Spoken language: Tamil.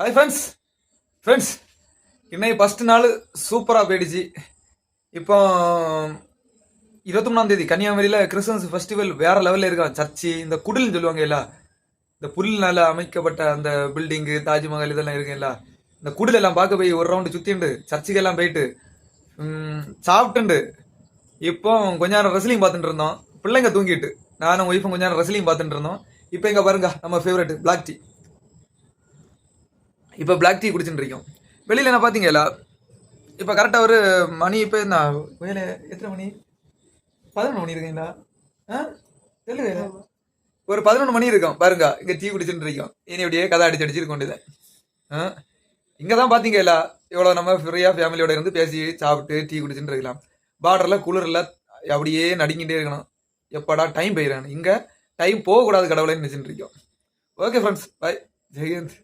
ஹாய் ஃப்ரெண்ட்ஸ் ஃப்ரெண்ட்ஸ் இன்னைக்கு ஃபஸ்ட்டு நாள் சூப்பராக போயிடுச்சு. இப்போ இருபத்தொன்னாம் தேதி கன்னியாகுமரியில் கிறிஸ்மஸ் ஃபெஸ்டிவல் வேற லெவலில் இருக்கான் சர்ச்சு இந்த குடில்னு சொல்லுவாங்க இல்ல இந்த புல்லினால அமைக்கப்பட்ட அந்த பில்டிங்கு தாஜ்மஹால் இதெல்லாம் இருக்குல்ல இந்த குடில் எல்லாம் பார்க்க போய் ஒரு ரவுண்டு சுற்றிண்டு சர்ச்சுக்கு எல்லாம் போயிட்டு சாப்பிட்டுண்டு. இப்போ கொஞ்ச நேரம் ரெஸ்லிங் பார்த்துட்டு இருந்தோம். பிள்ளைங்க தூங்கிட்டு. நானும் ஒய்ஃபும் கொஞ்ச நேரம் ரெஸ்லிங் பார்த்துட்டு இருந்தோம். இப்போ எங்கே பாருங்க நம்ம ஃபேவரட் பிளாக் டீ இப்போ பிளாக் டீ குடிச்சுட்டு இருக்கோம். வெளியில் என்ன பார்த்தீங்களா இப்போ கரெக்டாக ஒரு மணி இப்போ என்ன வேலை எத்தனை மணி? பதினொன்று மணி இருக்குங்களா? ஆ? தெரியல ஒரு பதினொன்று மணி இருக்கும். பாருங்க இங்கே டீ குடிச்சுட்டு இருக்கோம். இனி அப்படியே கதை அடிச்சு அடிச்சிருக்க வேண்டியது ஆ? இங்கே தான் பார்த்தீங்களா இவ்வளோ நம்ம ஃப்ரீயாக ஃபேமிலியோட இருந்து பேசி சாப்பிட்டு டீ குடிச்சுட்டு இருக்கலாம். பார்டரில் குளிரில் அப்படியே நடுங்கிட்டே இருக்கணும். எப்படா டைம் போயிடணும் இங்கே டைம் போகக்கூடாது கடவுளேன்னு நினச்சிட்டு இருக்கோம். Okay friends by Jayant